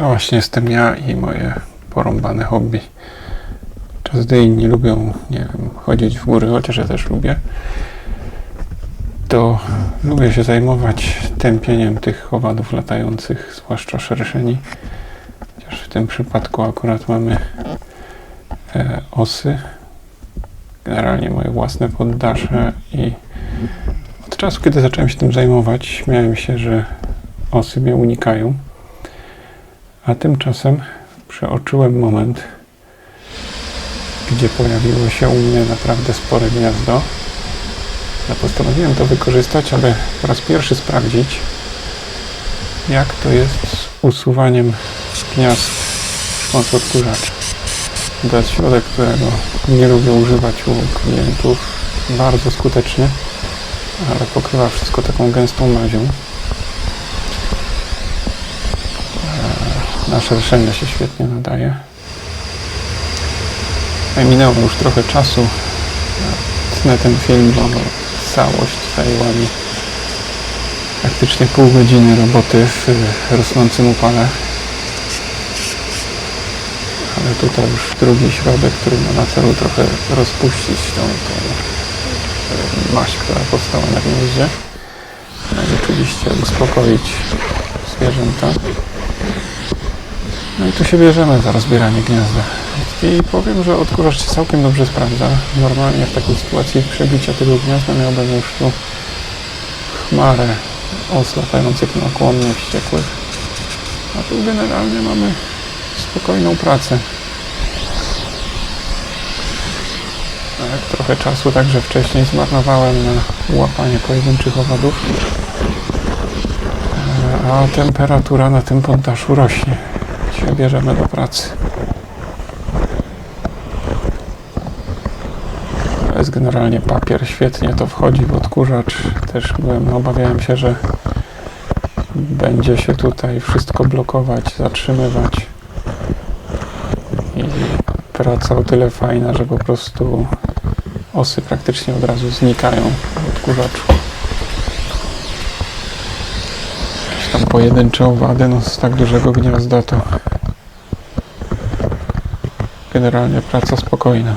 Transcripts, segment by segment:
To właśnie jestem ja i moje porąbane hobby. Gdy inni lubią, nie wiem, chodzić w góry, chociaż ja też lubię, to lubię się zajmować tępieniem tych owadów latających, zwłaszcza szerszeni. Chociaż w tym przypadku akurat mamy e, osy, generalnie moje własne poddasze i od czasu, kiedy zacząłem się tym zajmować, śmiałem się, że osy mnie unikają. A tymczasem przeoczyłem moment, gdzie pojawiło się u mnie naprawdę spore gniazdo. Ja postanowiłem to wykorzystać, aby po raz pierwszy sprawdzić, jak to jest z usuwaniem gniazd szkąt odkurzacza. To jest środek, którego nie lubię używać u klientów bardzo skutecznie, ale pokrywa wszystko taką gęstą mazią. Na szerszenie się świetnie nadaje. No Minęło już trochę czasu. Tnę ten film, bo całość zajęła mi praktycznie pół godziny roboty w y, rosnącym upale. Ale tutaj już drugi środek, który ma na celu trochę rozpuścić tą, tą y, maść, która powstała na gnieździe. No i oczywiście uspokoić zwierzęta. No i tu się bierzemy za rozbieranie gniazda. I powiem, że odkurzacz się całkiem dobrze sprawdza. Normalnie w takiej sytuacji przebicia tego gniazda miałbym już tu chmarę os latających nakłonnie wściekłych. A tu generalnie mamy spokojną pracę. A jak trochę czasu także wcześniej zmarnowałem na łapanie pojedynczych owadów. E, A temperatura na tym poddaszu rośnie się bierzemy do pracy. To jest generalnie papier, świetnie to wchodzi w odkurzacz. Też byłem, obawiałem się, że będzie się tutaj wszystko blokować, zatrzymywać. I praca o tyle fajna, że po prostu osy praktycznie od razu znikają w odkurzaczu. Pojedyncze owady, no z tak dużego gniazda to generalnie praca spokojna.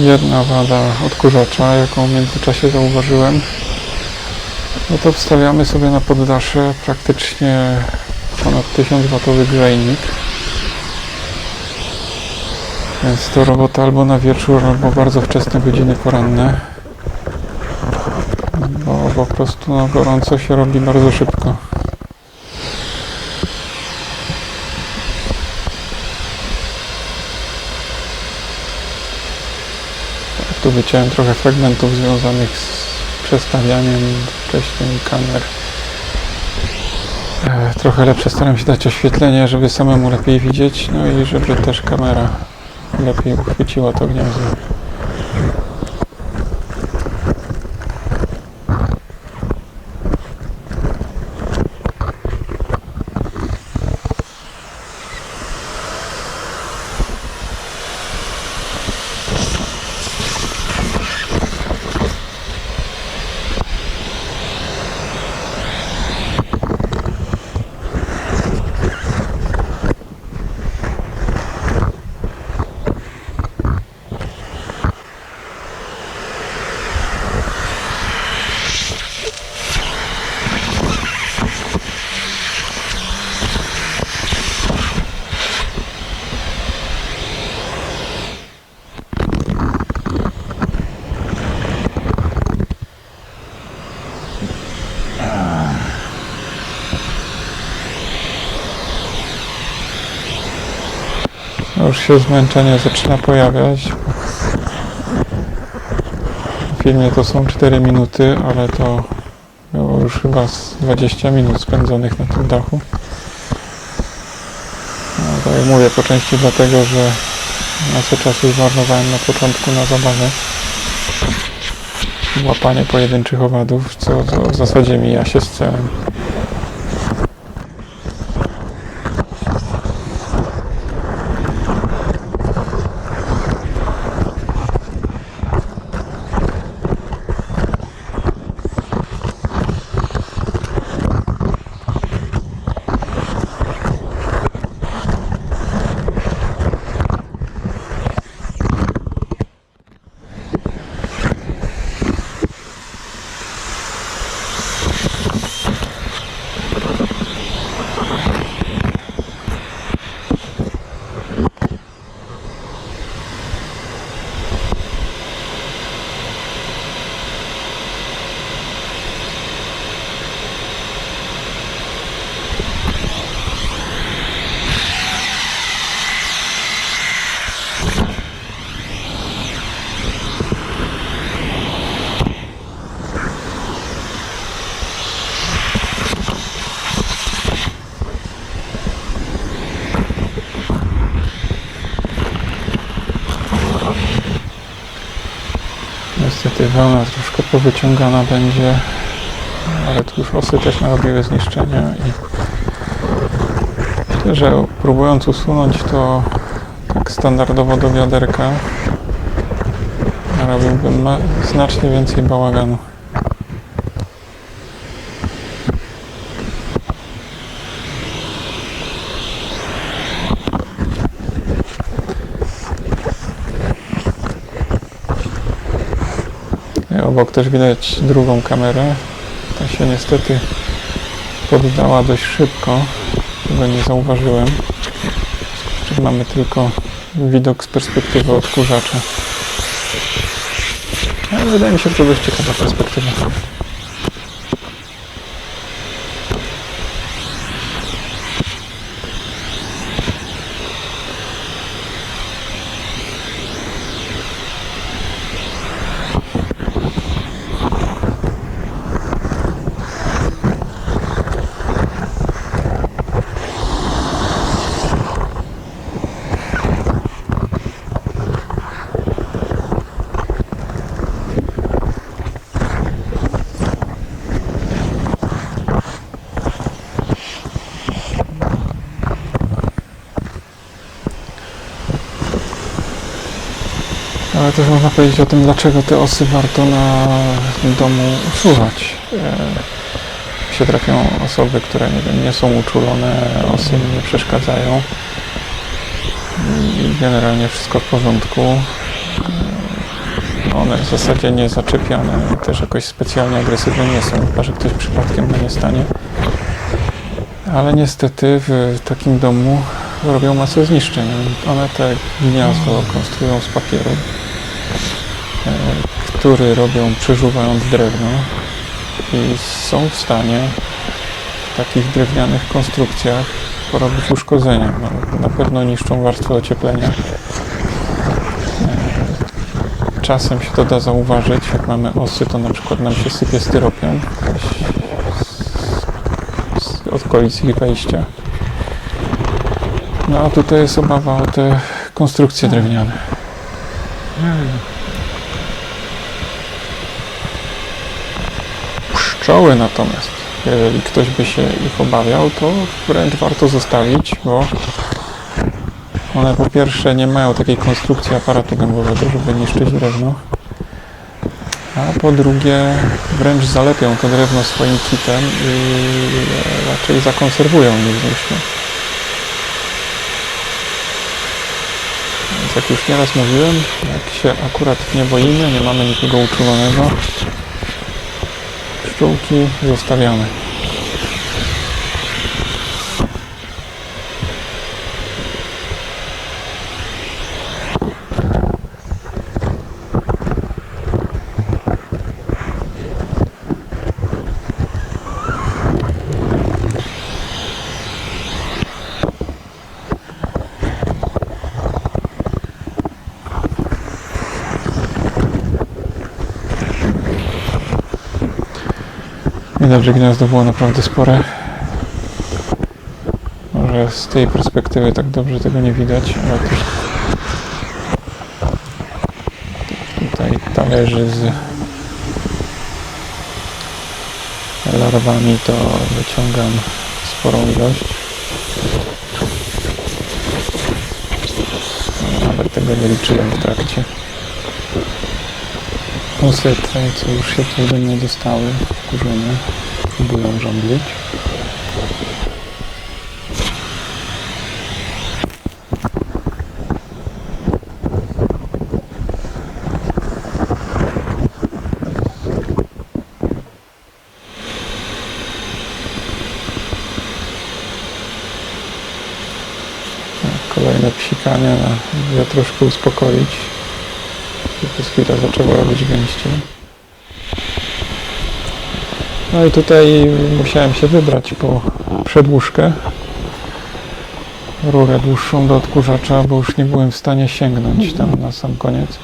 Jedna wada odkurzacza, jaką w międzyczasie zauważyłem, no to wstawiamy sobie na poddasze praktycznie ponad 1000 watowy grzejnik. Więc to robota albo na wieczór, albo bardzo wczesne godziny poranne. Bo po prostu no, gorąco się robi bardzo szybko. Wyciąłem trochę fragmentów związanych z przestawianiem wcześniej kamer. E, Trochę lepsze staram się dać oświetlenie, żeby samemu lepiej widzieć, no i żeby też kamera lepiej uchwyciła to gniazdo. Już się zmęczenie zaczyna pojawiać. W filmie to są 4 minuty, ale to było już chyba z 20 minut spędzonych na tym dachu. No, To mówię po części dlatego, że masę czasu zmarnowałem na początku na zabawę. Łapanie pojedynczych owadów, co, co w zasadzie mija się z celem. Niestety wełna troszkę powyciągana będzie, ale tu już osy też narobiły zniszczenia i myślę, że próbując usunąć to tak standardowo do wiaderka, narobiłbym znacznie więcej bałaganu. Obok też widać drugą kamerę. Ta się niestety poddała dość szybko. Tego nie zauważyłem. Mamy tylko widok z perspektywy odkurzacza. Ale wydaje mi się, że to dość ciekawa perspektywa. Też można powiedzieć o tym, dlaczego te osy warto na domu usuwać. E, się trafią osoby, które nie, wiem, nie są uczulone, osy im nie przeszkadzają i generalnie wszystko w porządku. E, One w zasadzie nie zaczepione, też jakoś specjalnie agresywne nie są, chyba że ktoś przypadkiem na nie stanie. Ale niestety w takim domu robią masę zniszczeń. One te gniazdo konstruują z papieru, który robią przeżuwając drewno i są w stanie w takich drewnianych konstrukcjach porobić uszkodzenia. No, na pewno niszczą warstwę ocieplenia. E, Czasem się to da zauważyć, jak mamy osy, to na przykład nam się sypie styropian z, z okolic ich wejścia. No a tutaj jest obawa o te konstrukcje drewniane. Pszczoły natomiast, jeżeli ktoś by się ich obawiał, to wręcz warto zostawić, bo one po pierwsze nie mają takiej konstrukcji aparatu gębowego, żeby niszczyć drewno, a po drugie wręcz zalepią to drewno swoim kitem i raczej zakonserwują niż zniszczą. Więc jak już nieraz mówiłem, jak się akurat nie boimy, nie mamy nikogo uczulonego, pszczółki zostawiamy. Że gniazdo było naprawdę spore. Może z tej perspektywy tak dobrze tego nie widać, ale też tutaj talerzy z larwami to wyciągam sporą ilość. Nawet tego nie liczyłem w trakcie. Te, co już się tutaj do mnie dostały, kurzone, próbują żądlić. Kolejne psikanie na wiatruszkę uspokoić. Chwilę zaczęło robić gęściej. No i tutaj musiałem się wybrać po przedłużkę. Rurę dłuższą do odkurzacza, bo już nie byłem w stanie sięgnąć tam na sam koniec.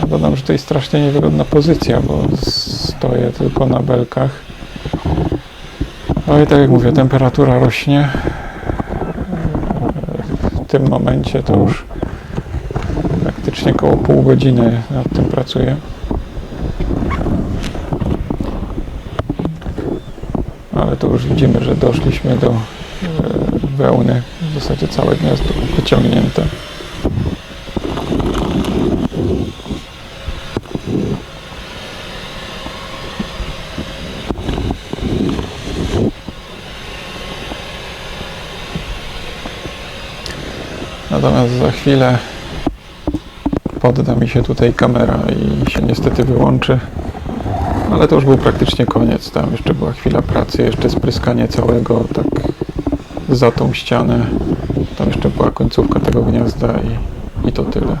Ja dodam, że to jest strasznie niewygodna pozycja, bo stoję tylko na belkach. No i tak jak mówię, temperatura rośnie. W tym momencie to już praktycznie około pół godziny nad tym pracuję. Ale to już widzimy, że doszliśmy do e, wełny. W zasadzie całe gniazdo wyciągnięte. Natomiast za chwilę podda mi się tutaj kamera i się niestety wyłączy. Ale to już był praktycznie koniec. Tam jeszcze była chwila pracy, jeszcze spryskanie całego tak za tą ścianę. Tam jeszcze była końcówka tego gniazda i, i to tyle.